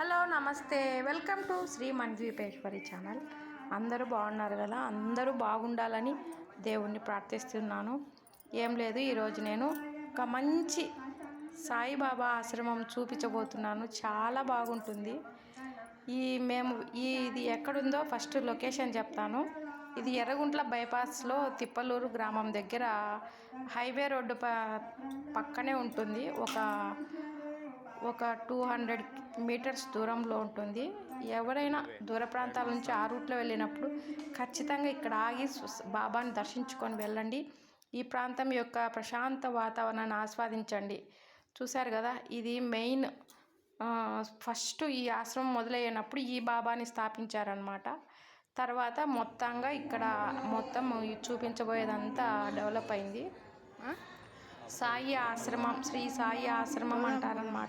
Hello నమస్తే. Welcome to Shri Manjipeshwari channel. అందరూ బాగున్నారు కదా? అందరూ బాగుండాలని దేవుణ్ణి ప్రార్థిస్తున్నాను. ఏం లేదు ఈరోజు నేను ఒక మంచి సాయిబాబా ఆశ్రమం చూపించబోతున్నాను. చాలా బాగుంటుంది. ఈ మేము ఈ ఇది ఎక్కడుందో ఫస్ట్ లొకేషన్ చెప్తాను. ఇది ఎర్రగుంట్ల బైపాస్లో తిప్పలూరు గ్రామం దగ్గర హైవే రోడ్డు ప పక్కనే ఉంటుంది. ఒక ఒక టూ హండ్రెడ్ మీటర్స్ దూరంలో ఉంటుంది. ఎవరైనా దూర ప్రాంతాల నుంచి ఆ రూట్లో వెళ్ళినప్పుడు ఖచ్చితంగా ఇక్కడ ఆగి సు- బాబాని దర్శించుకొని వెళ్ళండి. ఈ ప్రాంతం యొక్క ప్రశాంత వాతావరణాన్ని ఆస్వాదించండి. చూశారు కదా ఇది మెయిన్ ఫస్ట్ ఈ ఆశ్రమం మొదలయ్యేటప్పుడు ఈ బాబాని స్థాపించారనమాట తర్వాత మొత్తంగా ఇక్కడ మొత్తం చూపించబోయేదంతా డెవలప్ అయింది. సాయి ఆశ్రమం శ్రీ సాయి ఆశ్రమం అంటారనమాట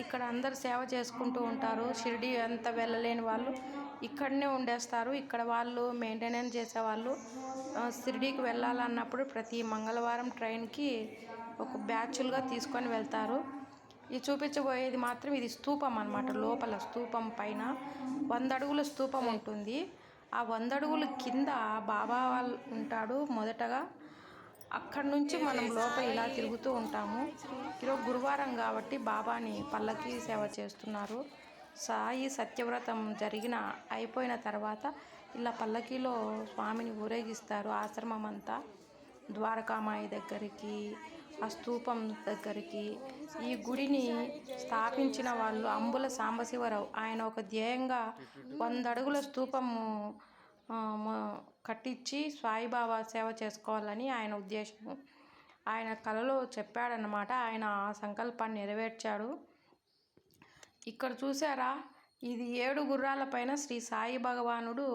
ఇక్కడ అందరు సేవ చేసుకుంటూ ఉంటారు. షిరిడి అంత వెళ్ళలేని వాళ్ళు ఇక్కడనే ఉండేస్తారు. ఇక్కడ వాళ్ళు మెయింటెనెన్స్ చేసేవాళ్ళు. ఆ, షిరిడీకి వెళ్ళాలన్నప్పుడు ప్రతి మంగళవారం ట్రైన్కి ఒక బ్యాచ్లుగా తీసుకొని వెళ్తారు. ఇది చూపించబోయేది మాత్రం ఇది స్తూపం అనమాట లోపల స్తూపం పైన వంద అడుగుల స్తూపం ఉంటుంది. ఆ వంద అడుగుల కింద బాబా వాళ్ళు ఉంటాడు మొదటగా. అక్కడి నుంచి మనం లోపల ఇలా తిరుగుతూ ఉంటాము. ఈరోజు గురువారం కాబట్టి బాబాని పల్లకి సేవ చేస్తున్నారు. సాయి సత్యవ్రతం జరిగిన అయిపోయిన తర్వాత ఇలా పల్లకీలో స్వామిని ఊరేగిస్తారు. ఆశ్రమం అంతా ద్వారకామాయి దగ్గరికి ఆ స్తూపం దగ్గరికి. ఈ గుడిని స్థాపించిన వాళ్ళు అంబుల సాంబశివరావు. ఆయన ఒక ధ్యేయంగా వంద అడుగుల స్తూపము కట్టించి సాయిబాబా సేవ చేసుకోవాలని ఆయన ఉద్దేశం ఆయన కలలో చెప్పాడనమాట ఆయన ఆ సంకల్పాన్ని నెరవేర్చాడు. ఇక్కడ చూసారా ఇది ఏడు గుర్రాల పైన శ్రీ సాయి భగవానుడు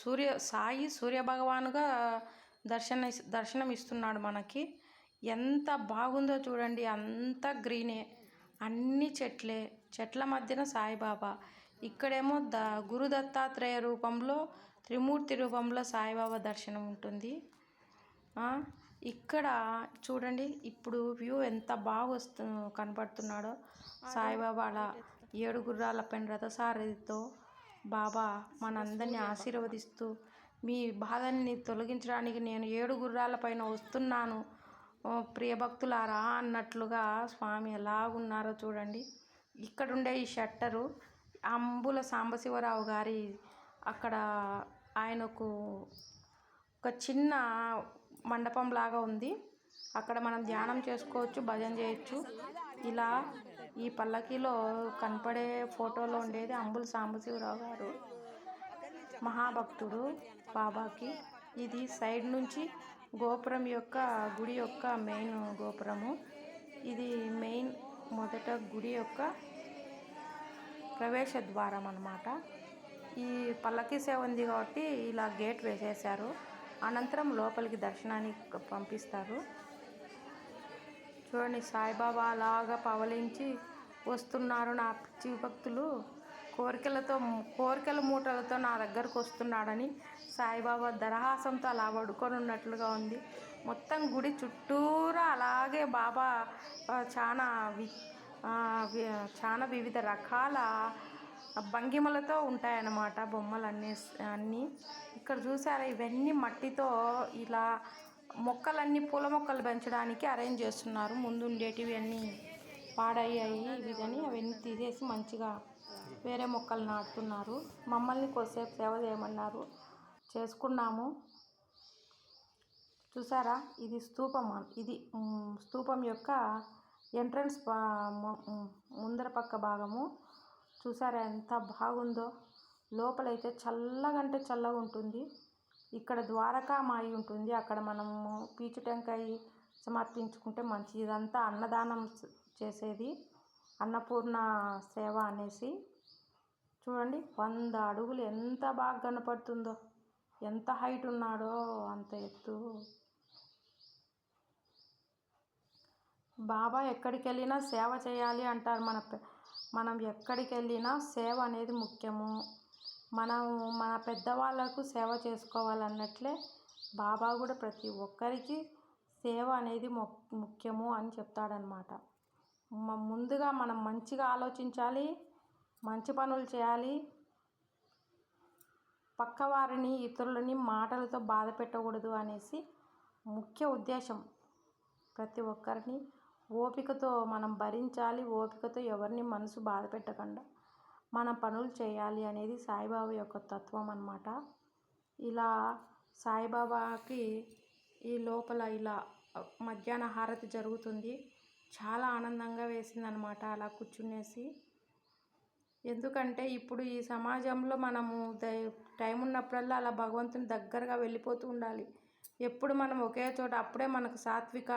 సూర్య సాయి సూర్య భగవానుగా దర్శన దర్శనం ఇస్తున్నాడు మనకి. ఎంత బాగుందో చూడండి. అంత గ్రీనే. అన్ని చెట్లే. చెట్ల మధ్యన సాయిబాబా. ఇక్కడేమో ద గురు దత్తాత్రేయ రూపంలో త్రిమూర్తి రూపంలో సాయిబాబా దర్శనం ఉంటుంది. ఇక్కడ చూడండి ఇప్పుడు వ్యూ ఎంత బాగా వస్తు కనపడుతున్నాడో. సాయిబాబా అలా ఏడు గుర్రాల పైన రథసారథితో బాబా మనందరినీ ఆశీర్వదిస్తూ మీ బాధల్ని తొలగించడానికి నేను ఏడు గుర్రాల పైన వస్తున్నాను. ఓ అన్నట్లుగా స్వామి ఎలాగున్నారో చూడండి. ఇక్కడుండే ఈ షట్టరు అంబుల సాంబశివరావు గారి అక్కడ ఆయనకు ఒక చిన్న మండపం లాగా ఉంది. అక్కడ మనం ధ్యానం చేసుకోవచ్చు భజన చేయొచ్చు. ఇలా ఈ పల్లకిలో కనపడే ఫోటోలో ఉండేది అంబుల సాంబశివరావు గారు. మహాభక్తుడు బాబాకి. ఇది సైడ్ నుంచి గోపురం యొక్క గుడి యొక్క మెయిన్ గోపురము. ఇది మెయిన్ మొదట గుడి యొక్క ప్రవేశ ద్వారం అన్నమాట. ఈ పల్లకి సేవ ఉంది కాబట్టి ఇలా గేట్ వేసేసారు అనంతరం లోపలికి దర్శనానికి పంపిస్తారు. చూడండి సాయిబాబా అలాగా పవలించి వస్తున్నారు నా పిచ్చి భక్తులు. కోరికలతో కోరికల మూటలతో నా దగ్గరకు వస్తున్నాడని సాయిబాబా దరహాసంతో అలా పడుకొని ఉన్నట్లుగా ఉంది. మొత్తం గుడి చుట్టూరా అలాగే బాబా చాలా వి- చాలా వివిధ రకాల భంగిమలతో ఉంటాయన్నమాట బొమ్మలు అన్నీ అన్నీ. ఇక్కడ చూసారా ఇవన్నీ మట్టితో ఇలా మొక్కలన్నీ పూల మొక్కలు పెంచడానికి అరేంజ్ చేస్తున్నారు. ముందు ఉండేటివి అన్నీ పాడయ్యాయి. ఇవి కానీ అవన్నీ తీసేసి మంచిగా వేరే మొక్కలు నాటుతున్నారు. మమ్మల్ని కొద్దిసేపు సేవ చేయమన్నారు. చేసుకున్నాము. చూసారా ఇది స్తూపం ఇది స్తూపం యొక్క ఎంట్రన్స్ ముందర పక్క భాగము. చూసారా ఎంత బాగుందో. లోపలైతే చల్లగంటే చల్లగా ఉంటుంది. ఇక్కడ ద్వారకామాయి ఉంటుంది. అక్కడ మనము పీచు టెంకాయ సమర్పించుకుంటే మంచి ఇదంతా అన్నదానం చేసేది. అన్నపూర్ణ సేవ అనేసి. చూడండి వంద అడుగులు ఎంత బాగా కనపడుతుందో. ఎంత హైట్ ఉన్నాడో అంత ఎత్తు. బాబా ఎక్కడికి వెళ్ళినా సేవ చేయాలి అంటారు మన మనం ఎక్కడికి వెళ్ళినా సేవ అనేది ముఖ్యము. మనం మన పెద్దవాళ్ళకు సేవ చేసుకోవాలన్నట్లే బాబా కూడా ప్రతి ఒక్కరికి సేవ అనేది మొ ముఖ్యము అని చెప్తాడనమాట ముందుగా మనం మంచిగా ఆలోచించాలి మంచి పనులు చేయాలి. పక్కవారిని ఇతరులని మాటలతో బాధ పెట్టకూడదు అనేసి ముఖ్య ఉద్దేశం ప్రతి ఒక్కరిని ఓపికతో మనం భరించాలి ఓపికతో ఎవరిని మనసు బాధ పెట్టకుండా మన పనులు చేయాలి అనేది సాయిబాబా యొక్క తత్వం అన్నమాట. ఇలా సాయిబాబాకి ఈ లోపల ఇలా మధ్యాహ్న హారతి జరుగుతుంది. చాలా ఆనందంగా వేసిందనమాట అలా కూర్చునేసి. ఎందుకంటే ఇప్పుడు ఈ సమాజంలో మనము టైం ఉన్నప్పుడల్లా అలా భగవంతుని దగ్గరగా వెళ్ళిపోతూ ఉండాలి. ఎప్పుడు మనం ఒకే చోట అప్పుడే మనకు సాత్విక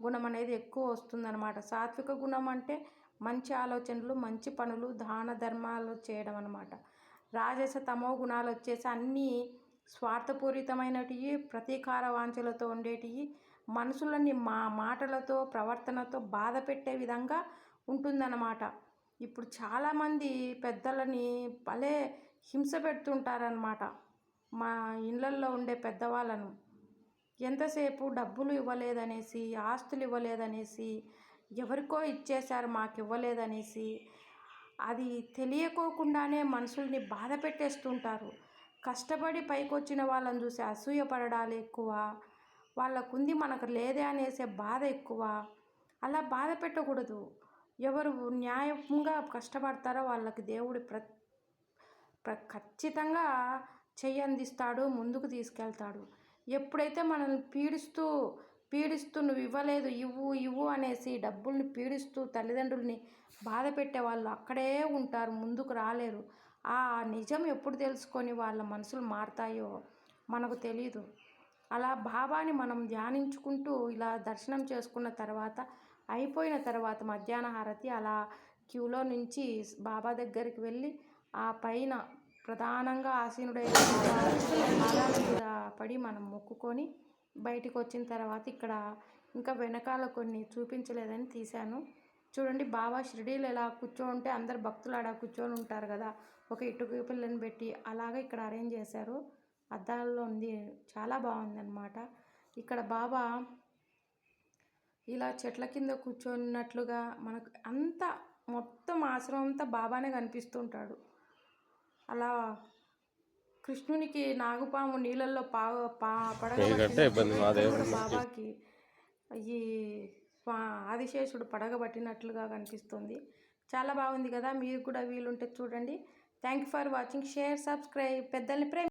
గుణం అనేది ఎక్కువ వస్తుందన్నమాట. సాత్విక గుణం అంటే మంచి ఆలోచనలు మంచి పనులు దాన ధర్మాలు చేయడం అనమాట రాజస తమో గుణాలు వచ్చేసి అన్నీ స్వార్థపూరితమైనటివి ప్రతీకార వాంఛలతో ఉండేటివి మనుషులని మా మాటలతో ప్రవర్తనతో బాధ పెట్టే విధంగా ఉంటుందన్నమాట. ఇప్పుడు చాలామంది పెద్దలని భలే హింస పెడుతుంటారనమాట మా ఇళ్ళల్లో ఉండే పెద్దవాళ్ళను. ఎంతసేపు డబ్బులు ఇవ్వలేదనేసి ఆస్తులు ఇవ్వలేదనేసి ఎవరికో ఇచ్చేశారు మాకు ఇవ్వలేదనేసి అది తెలియకోకుండానే మనుషుల్ని బాధ పెట్టేస్తుంటారు. కష్టపడి పైకొచ్చిన వాళ్ళని చూసి అసూయపడడాలు ఎక్కువ వాళ్ళకుంది మనకు లేదే అనేసే బాధ ఎక్కువ. అలా బాధ పెట్టకూడదు. ఎవరు న్యాయంగా కష్టపడతారో వాళ్ళకి దేవుడు ప్ర ప్ర ఖచ్చితంగా చెయ్యి అందిస్తాడు ముందుకు తీసుకెళ్తాడు. ఎప్పుడైతే మనల్ని పీడిస్తూ పీడిస్తూ నువ్వు ఇవ్వలేదు ఇవ్వు ఇవ్వు అనేసి డబ్బుల్ని పీడిస్తూ తల్లిదండ్రుల్ని బాధ పెట్టే వాళ్ళు అక్కడే ఉంటారు ముందుకు రాలేరు. ఆ నిజం ఎప్పుడు తెలుసుకొని వాళ్ళ మనసులు మారుతాయో మనకు తెలియదు అలా బాబాని మనం ధ్యానించుకుంటూ ఇలా దర్శనం చేసుకున్న తర్వాత అయిపోయిన తర్వాత మధ్యాహ్న హారతి అలా క్యూలో నుంచి బాబా దగ్గరికి వెళ్ళి ఆ పైన ప్రధానంగా ఆసీనుడైన బాబా మీద పడి మనం మొక్కుకొని బయటికి వచ్చిన తర్వాత ఇక్కడ ఇంకా వెనకాల కొన్ని చూపించలేదని తీశాను. చూడండి బాబా షిరిడీలు ఎలా కూర్చోంటే అందరు భక్తులు ఆడ కూర్చొని ఉంటారు కదా. ఒక ఇటుక పిల్లని పెట్టి అలాగే ఇక్కడ అరేంజ్ చేశారు. అద్దాల్లో ఉంది. చాలా బాగుందన్నమాట. ఇక్కడ బాబా ఇలా చెట్ల కింద కూర్చున్నట్లుగా మనకు అంతా మొత్తం ఆశ్రమం అంతా బాబానే కనిపిస్తుంటాడు అలా కృష్ణునికి నాగుపాము నీళ్ళల్లో పా పా బాబాకి ఈ ఆదిశేషుడు పడగబట్టినట్లుగా కనిపిస్తుంది. చాలా బాగుంది కదా మీరు కూడా వీలుంటే చూడండి. Thank you for watching share subscribe పెద్దల్ని ప్రేమ